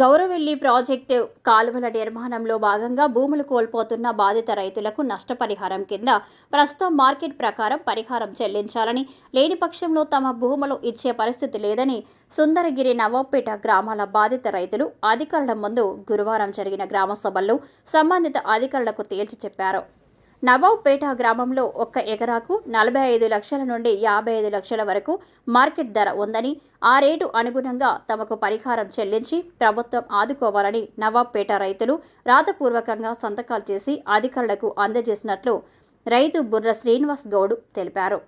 Gouravelli project కాలువల నిర్మాణంలో భాగంగా భూములు కోల్పోతున్న బాధిత రైతులకు నష్టపరిహారం కింద ప్రస్తుతం మార్కెట్ ప్రకారం పరిహారం చెల్లించాలని లేని పక్షంలో తమ భూములు ఇచ్చే పరిస్థితి లేదని సుందరగిరి నవాబ్పేట గ్రామాల బాధిత రైతులు అధికారుల ముందు గురువారం జరిగిన గ్రామ సభల్లో సంబంధిత అధికారులకు తేల్చి చెప్పారు. నవాబ్పేట గ్రామంలో ఒక్క ఎకరాకు నలభై ఐదు లక్షల నుండి యాభై ఐదు లక్షల వరకు మార్కెట్ ధర ఉందని ఆ రేటు అనుగుణంగా తమకు పరిహారం చెల్లించి ప్రభుత్వం ఆదుకోవాలని నవాబ్పేట రైతులు రాతపూర్వకంగా సంతకాలు చేసి అధికారులకు అందజేసినట్లు రైతు బుర్ర శ్రీనివాస్ గౌడ్ తెలిపారు.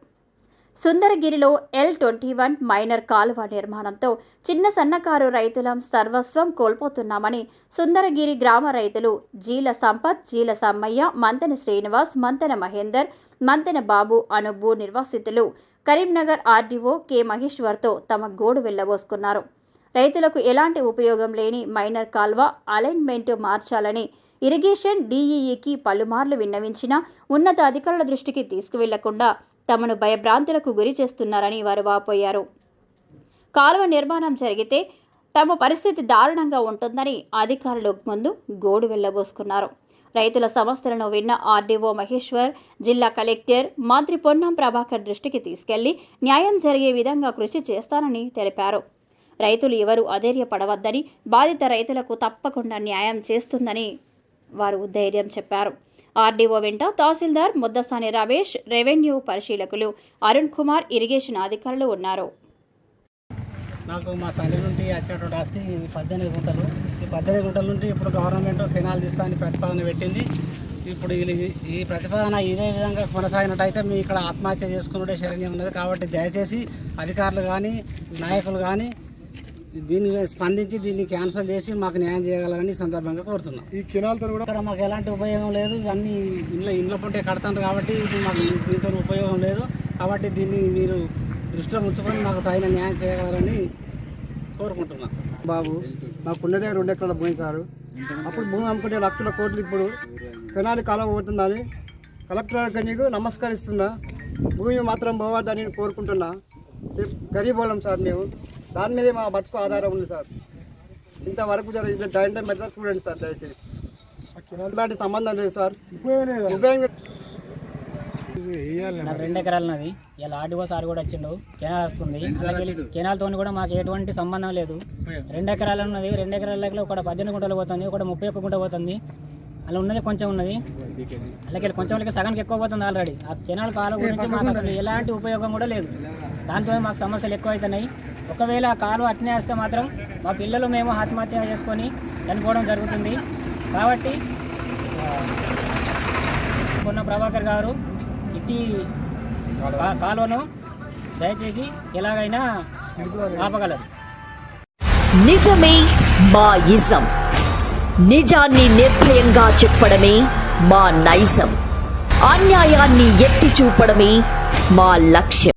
సుందరగిరిలో ఎల్ ట్వంటీ వన్ మైనర్ కాలువ నిర్మాణంతో చిన్న సన్నకారు రైతులం సర్వస్వం కోల్పోతున్నామని సుందరగిరి గ్రామ రైతులు జీల సంపత్ జీల సమ్మయ్య మంతెన శ్రీనివాస్ మంతెన మహేందర్ మంతెన బాబు అను భూ నిర్వాసితులు కరీంనగర్ ఆర్డీఓ కె మహేశ్వర్తో తమ గోడు వెళ్ళబోసుకున్నారు రైతులకు ఎలాంటి ఉపయోగం లేని మైనర్ కాల్వ అలైన్మెంట్ మార్చాలని ఇరిగేషన్ డీఈఈకి పలుమార్లు విన్నవించినా ఉన్నత అధికారుల దృష్టికి తీసుకువెళ్ళకుండా తమను భయభ్రాంతులకు గురి చేస్తున్నారని వారు వాపోయారు. కాలువ నిర్మాణం జరిగితే తమ పరిస్థితి దారుణంగా ఉంటుందని అధికారులు ముందు గోడు వెళ్ళబోసుకున్నారు రైతుల సమస్యలను విన్న ఆర్డీఓ మహేశ్వర్ జిల్లా కలెక్టర్ మంత్రి పొన్నం ప్రభాకర్ దృష్టికి తీసుకెళ్ళి న్యాయం జరిగే విధంగా కృషి చేస్తానని తెలిపారు. రైతులు ఎవరు అధైర్యపడవద్దని బాధిత రైతులకు తప్పకుండా న్యాయం చేస్తుందని వారు ధైర్యం చెప్పారు. ఆర్డీఓ వెంట తహసీల్దార్ ముద్దసాని రమేష్ రెవెన్యూ పరిశీలకులు అరుణ్ కుమార్ ఇరిగేషన్ అధికారులు ఉన్నారు. నాకు మా తల్లి నుండి వచ్చేటువంటి ఆస్తి పద్దెనిమిది గుంటలు. ఈ పద్దెనిమిది గుంటల నుండి ఇప్పుడు గవర్నమెంట్ కెనాల్ తీస్తా అని ప్రతిపాదన పెట్టింది. ఇప్పుడు ఈ ప్రతిపాదన ఇదే విధంగా కొనసాగినట్టయితే మీ ఇక్కడ ఆత్మహత్య చేసుకున్నట్టే శరణ్యం ఉన్నది. కాబట్టి దయచేసి అధికారులు కానీ నాయకులు కానీ దీన్ని స్పందించి దీన్ని క్యాన్సిల్ చేసి మాకు న్యాయం చేయగలరని సందర్భంగా కోరుతున్నాం. ఈ కెనాల్తో కూడా ఇక్కడ మాకు ఎలాంటి ఉపయోగం లేదు. ఇవన్నీ ఇంట్లో ఇంట్లో పుంటే కడతాను కాబట్టి ఇది మాకు దీంతో ఉపయోగం లేదు. కాబట్టి దీన్ని మీరు దృష్టిలో ఉంచుకొని మాకు తగిన న్యాయం చేయగలరని కోరుకుంటున్నాం. బాబు మాకున్నదే రెండు ఎకరాల భూమి సారు. అప్పుడు భూమి అమ్ముకుంటే లక్షల కోట్లు ఇప్పుడు కెనాలి కాలం పోతుందని కలెక్టర్ గారికి నీకు నమస్కరిస్తున్నా. భూమి మాత్రం పోవద్దని నేను కోరుకుంటున్నా. ఈ గరీబ్ వాళ్ళం సార్ మేము. దాని మీదే మా బతుకు ఆధారం ఉంది సార్. ఇంతవరకు జరిగింది ఇది దాంట్లో మెదక్ చూడండి సార్ దయచేసి. ఇలాంటి సంబంధం లేదు సార్. నాకు రెండు ఎకరాలు ఉన్నది ఇలా ఆర్డీఓ సార్ కూడా వచ్చిండు. కెనాల్ వస్తుంది. అలాగే కెనాల్తో కూడా మాకు ఎటువంటి సంబంధం లేదు. రెండు ఎకరాలు ఉన్నది. రెండు ఎకరాల ఒక పద్దెనిమిది గుంటలు పోతుంది. ఒకటి ముప్పై ఒక్క గుంట పోతుంది. అలా ఉన్నది కొంచెం ఉన్నది. అలాగే కొంచెం సగానికి ఎక్కువ పోతుంది ఆల్రెడీ. ఆ కెనాల్ కాలం గురించి మాకు అసలు ఎలాంటి ఉపయోగం కూడా లేదు. దాంతో మాకు సమస్యలు ఎక్కువ అవుతున్నాయి. ఒకవేళ ఆ కాలువ అట్నే వేస్తే మాత్రం మా పిల్లలు మేము ఆత్మహత్య చేసుకొని చనిపోవడం జరుగుతుంది. కాబట్టి కొన్న ప్రభాకర్ గారు ఇట్టి కాలువను దయచేసి ఎలాగైనా ఆపగలరు. నిజమే మా ఇజం. నిజాన్ని నిర్భయంగా చెప్పడమే మా నైజం. అన్యాయాన్ని ఎత్తి చూపడమే మా లక్ష్యం.